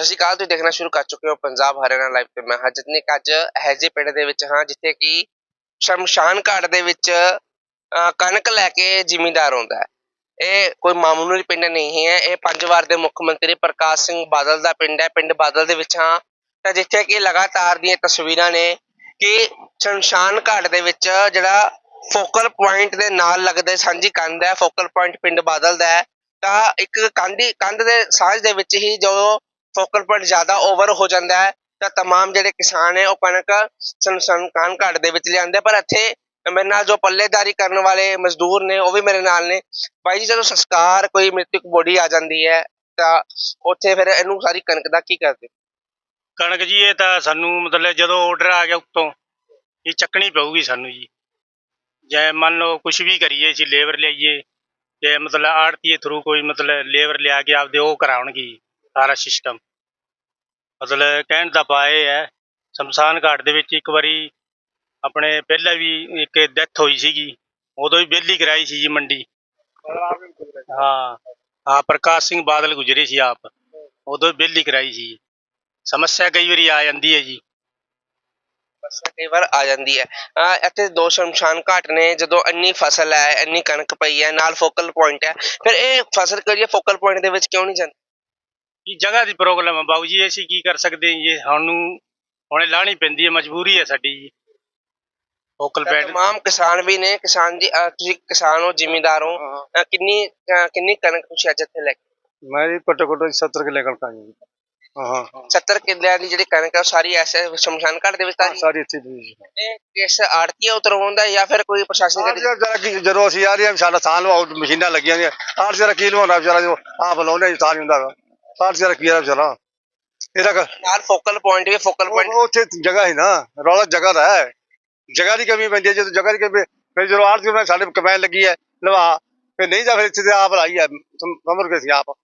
ਸਤਿ ਸ਼੍ਰੀ ਅਕਾਲ, ਤੁਸੀਂ ਦੇਖਣਾ ਸ਼ੁਰੂ ਕਰ ਚੁੱਕੇ ਹੋ ਪੰਜਾਬ ਹਰਿਆਣਾ ਲਾਈਵ ਤੇ। ਮੈਂ ਹਾਂ ਜਤਨਿਕ ਅੱਜ ਹੈਜੇ ਪਿੰਡ ਦੇ ਵਿੱਚ ਹਾਂ, ਜਿੱਥੇ ਕਿ ਸ਼ਮਸ਼ਾਨ ਘਾਟ ਦੇ ਵਿੱਚ ਕਣਕ ਲੈ ਕੇ ਜ਼ਿਮੀਂਦਾਰ ਆਉਂਦਾ ਹੈ। ਇਹ ਕੋਈ ਮਾਮੂਲੀ ਪਿੰਡ ਨਹੀਂ ਹੈ। ਇਹ ਪੰਜ ਵਾਰ ਦੇ ਮੁੱਖ ਮੰਤਰੀ ਪ੍ਰਕਾਸ਼ ਸਿੰਘ ਬਾਦਲ ਦਾ ਪਿੰਡ ਹੈ। ਪਿੰਡ ਬਾਦਲ ਦੇ ਵਿੱਚ ਹਾਂ। ਤਾਂ ਜਿੱਥੇ ਕਿ ਲਗਾਤਾਰ ਦੀਆਂ ਤਸਵੀਰਾਂ ਨੇ ਕਿ ਸ਼ਮਸ਼ਾਨ ਘਾਟ ਦੇ ਵਿੱਚ ਜਿਹੜਾ ਫੋਕਲ ਪੁਆਇੰਟ ਦੇ ਨਾਲ ਲੱਗਦੇ ਸਾਂਝੀ ਕੰਧ ਹੈ ਫੋਕਲ ਪੁਆਇੰਟ ਪਿੰਡ ਬਾਦਲ ਦਾ ਹੈ। ਤਾਂ ਇੱਕ ਕੰਧੀ ਕੰਧ ਦੇ ਸਾਂਝ ਦੇ ਵਿੱਚ ਹੀ ਜੋ ਫੋਕਲ ਪੁਆਇੰਟ ਜ਼ਿਆਦਾ ਓਵਰ ਹੋ ਜਾਂਦਾ ਹੈ ਤਾਂ तमाम ਜਿਹੜੇ ਕਿਸਾਨ ਹੈ ਉਹ ਕਣਕ ਸ਼ਮਸ਼ਾਨ ਘਾਟ ਦੇ ਵਿੱਚ ਲਿਆਂਦੇ ਪਰ ਇੱਥੇ ਮੇਰੇ ਨਾਲ ਜੋ ਪੱਲੇਦਾਰੀ ਕਰਨ ਵਾਲੇ ਮਜ਼ਦੂਰ ਨੇ ਉਹ ਵੀ ਮੇਰੇ ਨਾਲ ਨੇ ਬਾਈ ਜੀ ਜਦੋਂ ਸੰਸਕਾਰ ਕੋਈ ਮ੍ਰਿਤਕ ਬੋਡੀ ਆ ਜਾਂਦੀ ਹੈ ਤਾਂ ਉੱਥੇ ਫਿਰ ਇਹਨੂੰ ਸਾਰੀ ਕਣਕ ਦਾ ਕੀ ਕਰਦੇ ਕਣਕ ਜੀ ਇਹ ਤਾਂ ਸਾਨੂੰ ਮਤਲਬ ਜਦੋਂ ਆਰਡਰ ਆ ਗਿਆ ਉੱਤੋਂ ਇਹ ਚੱਕਣੀ ਪਊਗੀ ਸਾਨੂੰ ਜੀ ਜੇ ਮੰਨ ਲਓ ਕੁਝ ਵੀ ਕਰੀਏ ਅਸੀਂ ਲੇਬਰ ਲਿਆਈਏ ਤੇ ਮਤਲਬ ਆੜਤੀਏ ਥਰੂ ਕੋਈ ਮਤਲਬ ਲੇਬਰ ਲਿਆ ਕੇ ਆਪਦੇ ਉਹ ਕਰਾਉਣਗੇ ਜੀ, ਸਾਰਾ ਸਿਸਟਮ ਮਤਲਬ ਕਹਿਣ ਦਾ ਪਾਏ ਹੈ, ਸ਼ਮਸ਼ਾਨ ਘਾਟ ਦੇ ਵਿੱਚ ਇੱਕ ਵਾਰੀ ਆਪਣੇ ਪਹਿਲਾਂ ਵੀ ਇੱਕ ਡੈਥ ਹੋਈ ਸੀਗੀ, ਉਦੋਂ ਵੀ ਬੇਲੀ ਕਰਾਈ ਸੀ ਜੀ ਮੰਡੀ। ਹਾਂ ਹਾਂ, ਪ੍ਰਕਾਸ਼ ਸਿੰਘ ਬਾਦਲ ਗੁਜਰੇ ਸੀ ਆਪ, ਉਦੋਂ ਬੇਲੀ ਕਰਾਈ ਸੀ। ਸਮੱਸਿਆ ਕਈ ਵਾਰੀ ਆ ਜਾਂਦੀ ਹੈ ਜੀ। ਸਮੱਸਿਆ ਕਈ ਵਾਰ ਆ ਜਾਂਦੀ ਹੈ। ਅਹ ਇੱਥੇ ਦੋ ਸ਼ਮਸ਼ਾਨ ਘਾਟ ਨੇ, ਜਦੋਂ ਇੰਨੀ ਫਸਲ ਹੈ, ਇੰਨੀ ਕਣਕ ਪਈ ਹੈ, ਨਾਲ ਫੋਕਲ ਪੁਆਇੰਟ ਹੈ, ਫਿਰ ਇਹ ਫਸਲ ਕਿਹੜੀ ਫੋਕਲ ਪੁਆਇੰਟ ਦੇ ਵਿੱਚ ਕਿਉਂ ਨਹੀਂ ਜਾਂਦੀ? ਕੀ ਜਗ੍ਹਾ ਦੀ ਪ੍ਰੋਬਲਮ ਹੈ ਬਾਬੂ ਜੀ ਅਸੀਂ ਕੀ ਕਰ ਸਕਦੇ ਹਾਂ ਜੀ? ਸਾਨੂੰ ਹੁਣੇ ਲਾਣੀ ਪੈਂਦੀ ਹੈ ਮਜਬੂਰੀ ਹੈ ਸਾਡੀ ਜੀ। ਫੋਕਲ ਤਾਂ ਪੈਡ। ਤਮਾਮ ਕਿਸਾਨ ਵੀ ਨੇ ਕਿਸਾਨ ਜੀ ਅਹ ਤੁਸੀਂ ਕਿਸਾਨ ਹੋ ਜ਼ਿਮੀਂਦਾਰ ਹੋ ਅਹ ਕਿੰਨੀ ਅਹ ਕਿੰਨੀ ਕਣਕ ਤੁਸੀਂ ਅੱਜ ਇੱਥੇ ਲੈ ਕੇ ਮੈਂ ਜੀ ਘੱਟੋ ਘੱਟ 70 ਕਿੱਲੇ ਕਣਕਾਂ ਜੀ। ਹਾਂ ਹਾਂ। 70 ਕਿੱਲਿਆਂ ਦੀ ਜਿਹੜੀ ਕਣਕ ਹੈ ਉਹ ਸਾਰੀ ਐਸੇ ਸ਼ਮਸ਼ਾਨ ਘਾਟ ਦੇ ਵਿੱਚ ਤਾਂ ਸਾਰੀ ਇੱਥੇ ਦੀ ਜੀ। ਇਹ ਕਿਸ ਆੜਤੀਆ ਉਤਰਵਾਉਂਦਾ ਜਾਂ ਫਿਰ ਕੋਈ ਪ੍ਰਸ਼ਾਸਨਿਕ ਅਧਿਕਾਰੀ? ਜਰਾ ਕਿ ਜਦੋਂ ਅਸੀਂ ਆ ਰਹੇ ਹਾਂ ਸਾਡਾ ਵਾ ਮਸ਼ੀਨਾਂ ਲੱਗੀਆਂ ਨੇ ਆਠ ਜਰਾ ਕੀ ਲਵਾਉਣਾ ਵਿਚਾਰਾ ਜੋ ਆਪ ਲਾਉਂਦੇ ਨਹੀਂ ਹੁੰਦਾ ਆਠ ਜਰਾ ਕੀ ਆ ਵਿਚਾਰਾ ਇਹਦਾ ਕ- ਨਾਲ ਫੋਕਲ ਪੁਆਇੰਟ ਵੀ ਫੋਕਲ ਪੁਆਇੰਟ ਉਹ- ਉੱਥੇ ਜਗ੍ਹਾ ਹੈ ਨਾ ਰੌਲਾ ਜਗ੍ਹਾ ਦਾ ਹੈ। ਜਗ੍ਹਾ ਦੀ ਕਮੀ ਪੈਂਦੀ ਹੈ ਜਦੋਂ ਜਗ੍ਹਾ ਦੀ ਕਮੀ ਫਿਰ ਜਦੋਂ ਆਠ ਜਰਾ ਸਾਡੇ ਕਮੈਨ ਲੱਗੀ ਹੈ ਲਵਾ। ਫਿਰ ਨਹੀਂ ਤਾਂ ਫਿਰ ਇੱਥੇ ਤੇ ਆਪ ਲਾਈ ਹੈ ਸਮ- ਸਮਝ ਕੇ ਸੀ ਆਪ।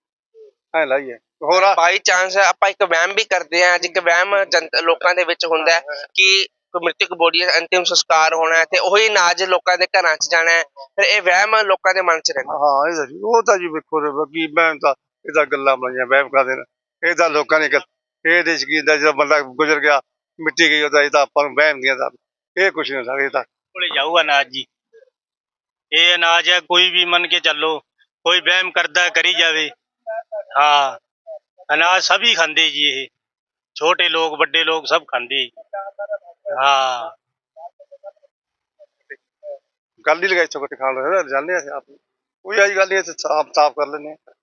ਐ ਲਾਈ ਹੈ। ਹੋਰ ਆ- ਬਾਈ ਚਾਂਸ ਆਪਾਂ ਇੱਕ ਵਹਿਮ ਵੀ ਕਰਦੇ ਹਾਂ ਅੱਜ ਇੱਕ ਵਹਿਮ ਜਨਤਾ ਲੋਕਾਂ ਦੇ ਵਿੱਚ ਹੁੰਦਾ ਹੈ ਕਿ ਮ੍ਰਿਤਕ ਬੋਡੀ ਦਾ ਅੰਤਿਮ ਸੰਸਕਾਰ ਹੋਣਾ ਹੈ ਤੇ ਉਹੀ ਅਨਾਜ ਲੋਕਾਂ ਦੇ ਘਰਾਂ 'ਚ ਜਾਣਾ ਹੈ। ਫਿਰ ਇਹ ਵਹਿਮ ਲੋਕਾਂ ਦੇ ਮਨ 'ਚ ਰਹਿੰਦਾ। ਹਾਂ ਇਹ ਤਾਂ ਜੀ ਉਹ ਤਾਂ ਜੀ ਵੇਖੋ ਰੇ ਬਾਕੀ ਮੈਂ ਤਾਂ ਇਹ ਤਾਂ ਗੱਲਾਂ ਬਣੀਆਂ ਵਹਿਮ ਕਰਦੇ ਨੇ। ਇਹ ਤਾਂ ਲੋਕਾਂ ਨੇ ਇਹ ਦੇਸ਼ ਕੀ ਦਾ ਜਦੋਂ ਬੰਦਾ ਗੁਜ਼ਰ ਗਿਆ ਮਿੱਟੀ ਗਈ ਉਹਦਾ ਇਹ ਤਾਂ ਆਪਾਂ ਨੂੰ ਵਹਿਮ ਦੀਆਂ ਤਾਂ ਇਹ ਕੁਛ ਨਹੀਂ ਸਕਦਾ ਤਾਂ ਕੋਲੇ ਜਾਊਗਾ ਅਨਾਜ ਜੀ। ਇਹ ਅਨਾਜ ਹੈ ਕੋਈ ਵੀ ਮੰਨ ਕੇ ਚੱਲੋ ਕੋਈ ਵਹਿਮ ਕਰਦਾ ਕਰੀ ਜਾਵੇ। ਹਾਂ ਅਨਾਜ ਸਭੀ ਖਾਂਦੇ ਜੀ ਇਹ। ਛੋਟੇ ਲੋਕ ਵੱਡੇ ਲੋਕ ਸਭ ਖਾਂਦੇ। ਹਾਂ। ਗੱਲ ਹੀ ਲਗਾਈ ਚੁੱਕ ਖਾਣ ਲੋ ਜਾਣਦੇ ਅਸੀਂ ਆਪ ਕੋਈ ਆਈ ਗੱਲ ਨਹੀਂ ਸਾਫ਼ ਸਾਫ਼ ਕਰ ਲੈਂਦੇ ਹਾਂ।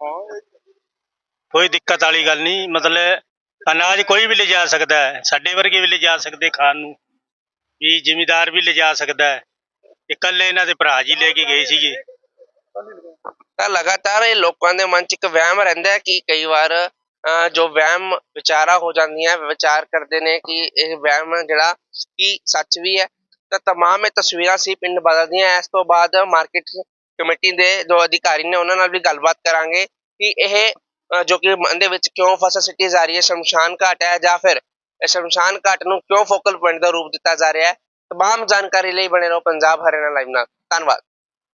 ਕੋਈ ਦਿੱਕਤ ਵਾਲੀ ਗੱਲ ਨਹੀਂ, ਮਤਲਬ ਅਨਾਜ ਕੋਈ ਵੀ ਲਿਜਾ ਸਕਦਾ ਹੈ, ਸਾਡੇ ਵਰਗੇ ਵੀ ਲਿਜਾ ਸਕਦੇ ਖਾਣ ਨੂੰ, ਵੀ ਜ਼ਿਮੀਦਾਰ ਵੀ ਲਿਜਾ ਸਕਦਾ ਹੈ। ਇਕੱਲੇ ਇਹਨਾਂ ਦੇ ਭਰਾ ਜੀ ਲੈ ਕੇ ਗਏ ਸੀਗੇ। ਤਾਂ ਲਗਾਤਾਰ ਇਹ ਲੋਕਾਂ ਦੇ ਮਨ 'ਚ ਇੱਕ ਵਹਿਮ ਰਹਿੰਦਾ ਹੈ ਕਿ ਕਈ ਵਾਰ ਜੋ ਵਹਿਮ ਵਿਚਾਰਾ ਹੋ ਜਾਂਦੀਆਂ, ਵਿਚਾਰ ਕਰਦੇ ਨੇ ਕਿ ਇਹ ਵਹਿਮ ਜਿਹੜਾ ਕਿ ਸੱਚ ਵੀ ਹੈ। ਤਾਂ ਤਮਾਮ ਇਹ ਤਸਵੀਰਾਂ ਸੀ ਪਿੰਡ ਬਦਲਦੀਆਂ ਇਸ ਤੋਂ ਬਾਅਦ ਮਾਰਕੀਟ ਕਮੇਟੀ ਦੇ ਜੋ ਅਧਿਕਾਰੀ ਨੇ ਉਹਨਾਂ ਨਾਲ ਵੀ ਗੱਲਬਾਤ ਕਰਾਂਗੇ ਕਿ ਇਹ ਜੋ ਕਿ ਮਨ ਦੇ ਵਿੱਚ ਕਿਉਂ ਫਸਲ ਸਿੱਟੀ ਜਾ ਰਹੀ ਹੈ, ਸ਼ਮਸ਼ਾਨ ਘਾਟ ਹੈ ਜਾਂ ਫਿਰ ਸ਼ਮਸ਼ਾਨ ਘਾਟ ਨੂੰ ਕਿਉਂ ਫੋਕਲ ਪੁਆਇੰਟ ਦਾ ਰੂਪ ਦਿੱਤਾ ਜਾ ਰਿਹਾ ਹੈ, ਤਮਾਮ ਜਾਣਕਾਰੀ ਲਈ ਬਣੇ ਰਹੋ ਪੰਜਾਬ ਹਰਿਆਣਾ ਲਾਈਵ ਨਾਲ। ਧੰਨਵਾਦ।